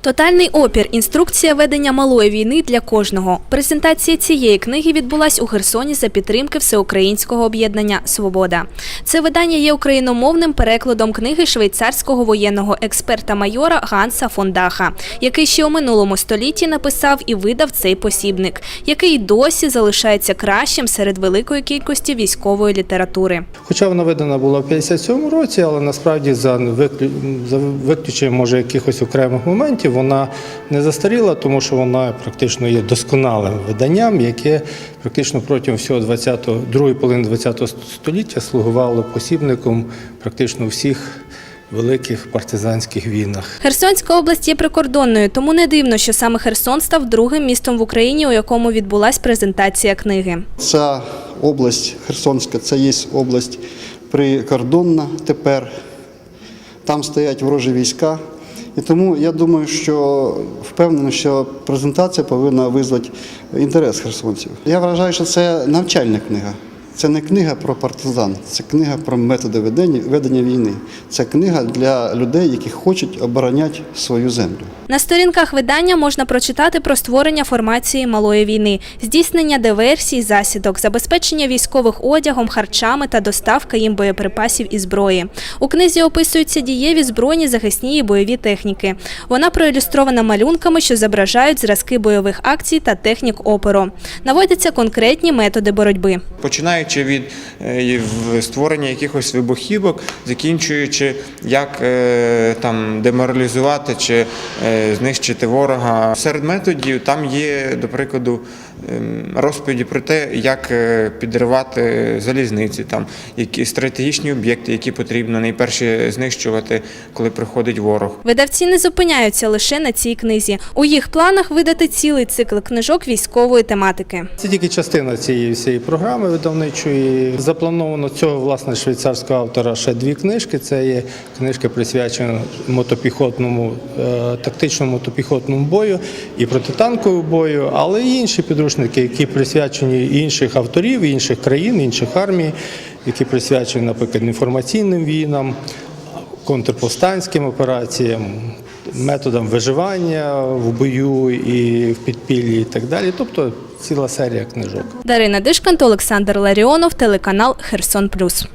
Тотальний опір. Інструкція ведення малої війни для кожного. Презентація цієї книги відбулась у Херсоні за підтримки всеукраїнського об'єднання Свобода. Це видання є україномовним перекладом книги швейцарського воєнного експерта майора Ганса фон Даха, який ще у минулому столітті написав і видав цей посібник, який досі залишається кращим серед великої кількості військової літератури. Хоча вона видана була в 57-му році, але насправді за виключенням може якихось окремих моментів вона не застаріла, тому що вона практично є досконалим виданням, яке практично протягом всього 20-го, другої половини 20-го століття слугувало посібником практично всіх великих партизанських війнах. Херсонська область є прикордонною, тому не дивно, що саме Херсон став другим містом в Україні, у якому відбулась презентація книги. Ця область Херсонська, це є область прикордонна тепер. Там стоять ворожі війська. І тому я думаю, що впевнений, що презентація повинна визвати інтерес херсонців. Я вважаю, що це навчальна книга. Це не книга про партизан, це книга про методи ведення, ведення війни. Це книга для людей, які хочуть обороняти свою землю. На сторінках видання можна прочитати про створення формації малої війни, здійснення диверсій, засідок, забезпечення військових одягом, харчами та доставка їм боєприпасів і зброї. У книзі описуються дієві збройні, захисні і бойові техніки. Вона проілюстрована малюнками, що зображають зразки бойових акцій та технік опору. Наводяться конкретні методи боротьби. Починаючи від е, створення якихось вибухівок, закінчуючи, як е, там деморалізувати чи е, знищити ворога. Серед методів там є, до прикладу, розповіді про те, як е, підривати залізниці, там які стратегічні об'єкти, які потрібно найперше знищувати, коли приходить ворог. Видавці не зупиняються лише на цій книзі. У їх планах видати цілий цикл книжок військової тематики. Це тільки частина цієї всієї програми видавничої. Заплановано цього власне швейцарського автора ще дві книжки. Це є книжка присвячена мотопіхотному е, тактичному мотопіхотному бою і протитанковому бою, але й інші підручники, які присвячені інших авторів, інших країн, інших армій, які присвячені, наприклад, інформаційним війнам, контрповстанським операціям. Методам виживання в бою і в підпіллі і так далі. Тобто ціла серія книжок. Дарина Дишканта, Олександр Ларіонов, телеканал Херсон Плюс.